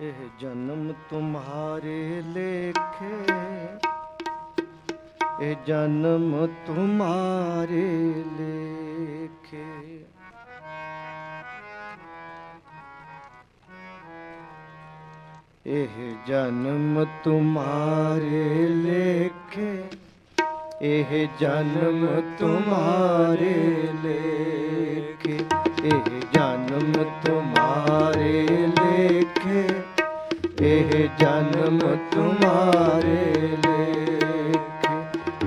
ਇਹ ਜਨਮ ਤੁਮਾਰੇ ਲੇਖੇ। ਇਹ ਜਨਮ ਤੁਮਾਰੇ ਲੇਖੇ। ਇਹ ਜਨਮ ਤੁਮਾਰੇ ਲੇਖੇ। ਇਹ ਜਨਮ ਤੁਮਾਰੇ ਲੇਖੇ। ਇਹ ਇਹ ਜਨਮ ਤੁਮਾਰੇ ਲੇਖੇ,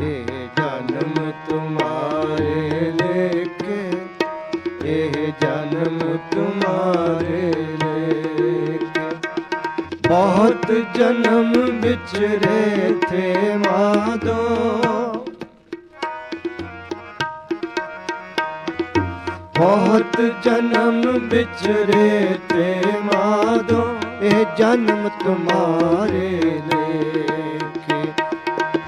ਇਹ ਜਨਮ ਤੁਮਾਰੇ ਲੇਖੇ, ਇਹ ਜਨਮ ਤੁਮਾਰੇ ਲੇਖੇ। ਬਹੁਤ ਜਨਮ ਵਿਚਰੇ ਥੇ ਮਾਦੋ। ਬਹੁਤ ਜਨਮ ਵਿਚਰੇ ਤੇ ਮਾਦੋ। ਇਹ ਜਨਮ ਤੁਮਾਰੇ ਲੇਖੇ।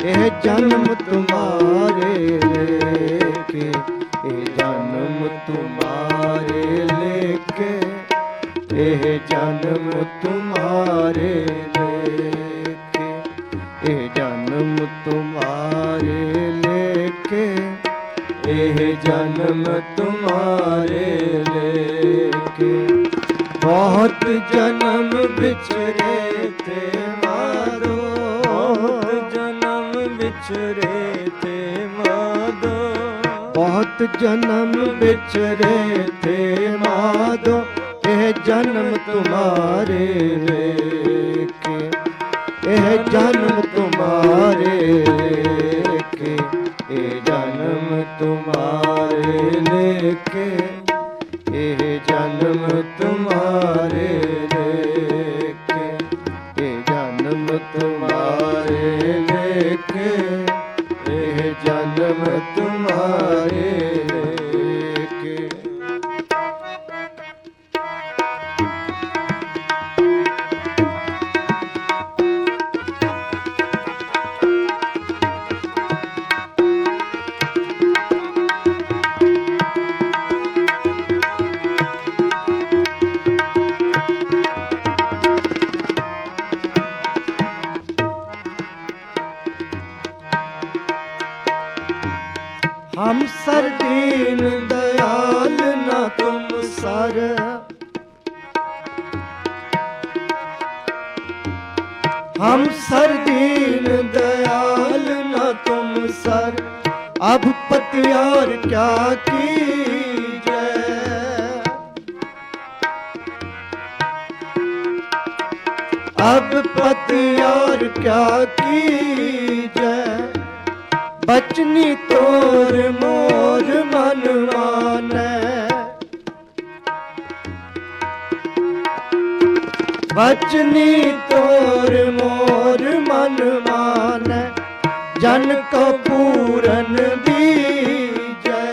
ਇਹ ਜਨਮ ਤੁਮਾਰੇ ਲੇਖੇ। ਇਹ ਜਨਮ ਤੁਮਾਰੇ ਲੇਖੇ। ਇਹ ਜਨਮ ਤੁਮਾਰੇ ਲੇਖੇ। ਇਹ ਜਨਮ ਤੁਮਾਰੇ ਲੇਖੇ। ਇਹ ਜਨਮ ਤੁਮਾਰੇ ਲੇਖੇ। ਬਹੁਤ ਜਨਮ ਵਿਚਰੇ ਤੇ ਮਾਰੋ। ਬਹੁਤ ਜਨਮ ਵਿਚਰੇ ਤੇ ਮਾਦੋ ਬਹੁਤ ਜਨਮ ਵਿਚਰੇ ਤੇ ਮਾਦੋ ਇਹ ਜਨਮ ਤੁਮਾਰੇ ਲੇਖੇ ਇਹ ਜਨਮ ਤੁਮਾਰੇ ਲੇਖੇ ਇਹ ਜਨਮ ਤੁਮਾਰੇ ਲੇਖੇ Santo ਹਮ ਸਰ ਦੀਨ ਦਇਆਲ ਨਾ ਤੁਮ ਸਰ ਹਮ ਸਰ ਦੀਨ दयाल न तुम सर अब पतियार क्या कीजे अब पतियार क्या कीजे ਬਚਨੀ ਤੋਰ ਮੋਰ ਮਨ ਮਾਨੈ। ਬਚਨੀ ਤੋਰ ਮੋਰ ਮਨ ਮਾਨੈ, ਜਨ ਕੋ ਪੂਰਨ ਦੀਜੈ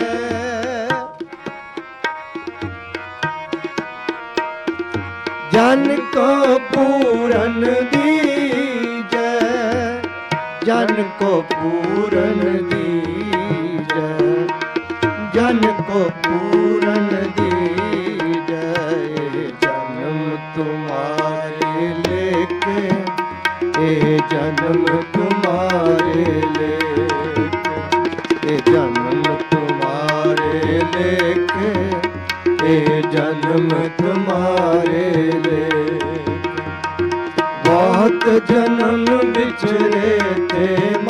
ਜਨ ਕੋ ਪੂਰਨ ਦੀ ਜਨ ਕੋ ਪੂਰਨ ਦੀਜੈ, ਜਨ ਕੋ ਪੂਰਨ ਦੀਜੈ ਜਨਮ ਤੁਮਾਰੇ ਲੇਕੇ ਇਹ ਜਨਮ ਤੁਮਾਰੇ ਲੇਕੇ ਇਹ ਜਨਮ ਤੁਮਾਰੇ ਲੇਕੇ ਇਹ ਜਨਮ ਤੁਮਾਰੇ ਜਨਮ ਵਿਚ ਰਹਤੇ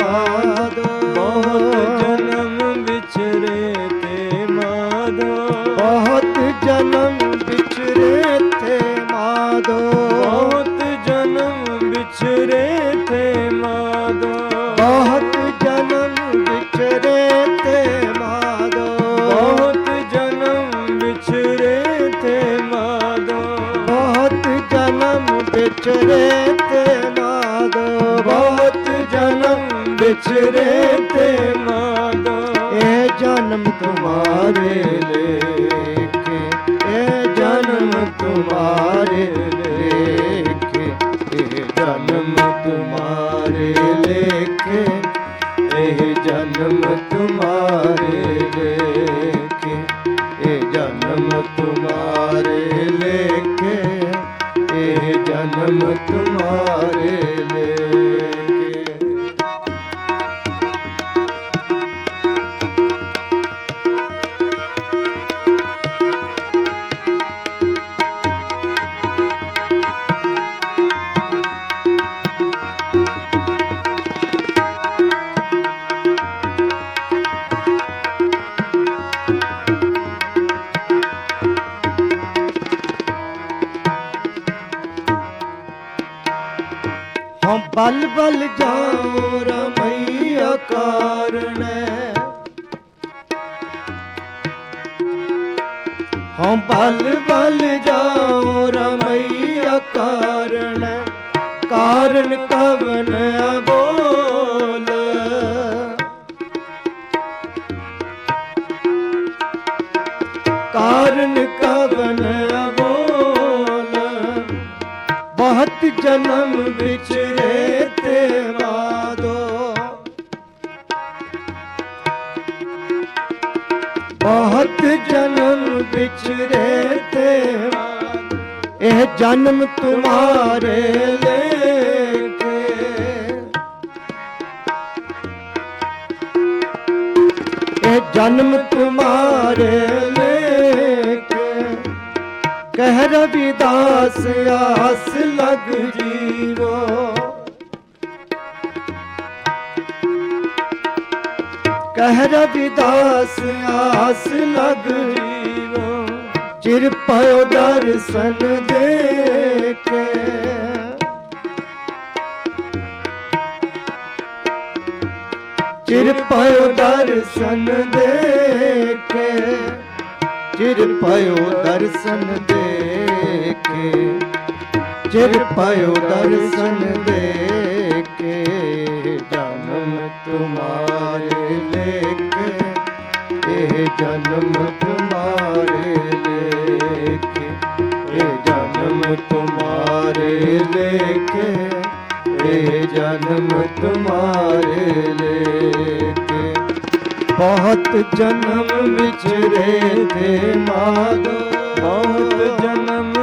ਬਹੁਤ ਜਨਮ ਵਿਚਰੇ ਤੇ ਮਾਦੋ ਇਹ ਜਨਮ ਤੁਮਾਰੇ ਲੇਖੇ ਇਹ ਜਨਮ ਤੁਮਾਰੇ ਲੇਖੇ ਇਹ ਜਨਮ ਤੁਮਾਰੇ ਲੇਖੇ ਇਹ ਜਨਮ ਤੁਮਾਰੇ ਲੇਖੇ ਇਹ ਜਨਮ ਤੁਮਾਰੇ ਲੇਖੇ ਇਹ ਜਨਮ ਤੁਮਾਰੇ ਬਲ ਬਲ ਜਾਉ ਰਮਈਆ ਕਾਰਣੈ ਹਮ ਬਲ ਬਲ ਜਾਉ ਰਮਈਆ ਕਾਰਣੈ ਕਾਰਨ ਕਵਨ ਅਬੋਲ ਬਹੁਤ ਜਨਮ ਵਿਚਰੇ ਤੇ ਵਾਦੋ। ਬਹੁਤ ਜਨਮ ਵਿਚਰੇ ਤੇ ਇਹ ਜਨਮ ਤੁਮਾਰੇ ਲੇਕੇ ਇਹ ਜਨਮ ਤੁਮਾਰੇ ਲੇਕੇ ਕਹਿ ਰਵਿਦਾਸ ਆਸ ਲਗ ਜੀਵੋ। ਕਹਿ ਰਵਿਦਾਸ ਆਸ ਲਗ ਜੀਵੋ। ਚਿਰ ਪਇਓ ਦਰਸ਼ਨ ਦੇ ਚਿਰ ਪਇਓ ਦਰਸ਼ਨ ਦੇ ਚਿਰ ਪਇਓ ਦਰਸ਼ਨ ਚਿਰ ਪਇਓ ਦਰਸ਼ਨ ਕੇ ਜਨਮ ਤੁਮਾਰੇ ਲੇਖ ਇਹ ਜਨਮ ਤੁਮਾਰੇ ਲੇਕੇ, ਇਹ ਜਨਮ ਤੁਮਾਰੇ ਲੇਖ ਇਹ ਜਨਮ ਤੁਮਾਰੇ ਲੇਕੇ। ਬਹੁਤ ਜਨਮ ਵਿਚਰੇ ਤੇ ਮਾਦੋ ਬਹੁਤ ਜਨਮ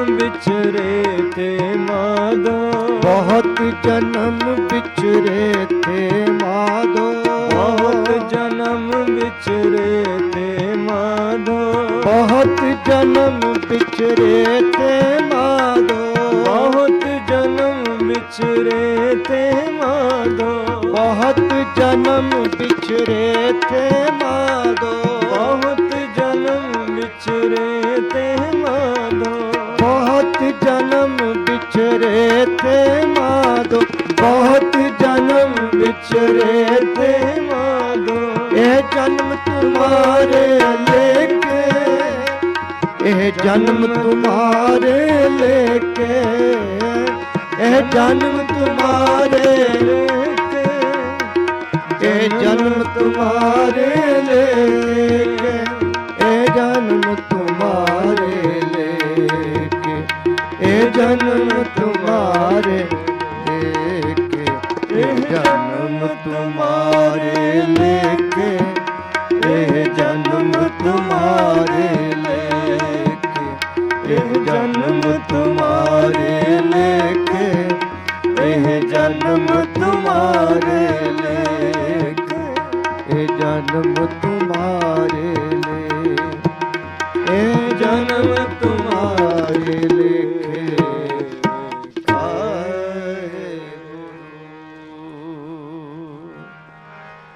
ਵਿਚਰੇ ਤੇ ਮਾਦੋ। ਬਹੁਤ ਜਨਮ ਵਿਚਰੇ ਤੇ ਮਾਦੋ। ਬਹੁਤ ਜਨਮ ਵਿਚਰੇ ਤੇ ਮਾਦੋ। ਬਹੁਤ ਜਨਮ ਵਿਚਰੇ ਤੇ ਮਾਦੋ। ਬਹੁਤ ਜਨਮ ਵਿਚਰੇ ਤੇ ਮਾਦੋ। ਬਹੁਤ ਜਨਮ ਵਿਚਰੇ ਤੇ ਮਾਦੋ। ਬਹੁਤ ਜਨਮ ਵਿਚਰੇ ਤੇ ਮਾਦੋ। ਬਹੁਤ ਬਹੁਤ ਜਨਮ ਵਿਚਰੇ ਤੇ ਮਾਦੋ, ਬਹੁਤ ਜਨਮ ਵਿਚਰੇ ਤੇ ਮਾਦੋ। ਇਹ ਜਨਮ ਤੁਮਾਰੇ ਲੇਕੇ, ਇਹ ਜਨਮ ਤੁਮਾਰੇ ਲੇਕੇ, ਇਹ ਜਨਮ ਤੁਮਾਰੇ ਲੇਕੇ, ਇਹ ਜਨਮ ਤੁਮਾਰੇ ਜਨਮ ਤੁਮਾਰੇ ਲੇਕੇ ਇਹ ਜਨਮ ਤੁਮਾਰੇ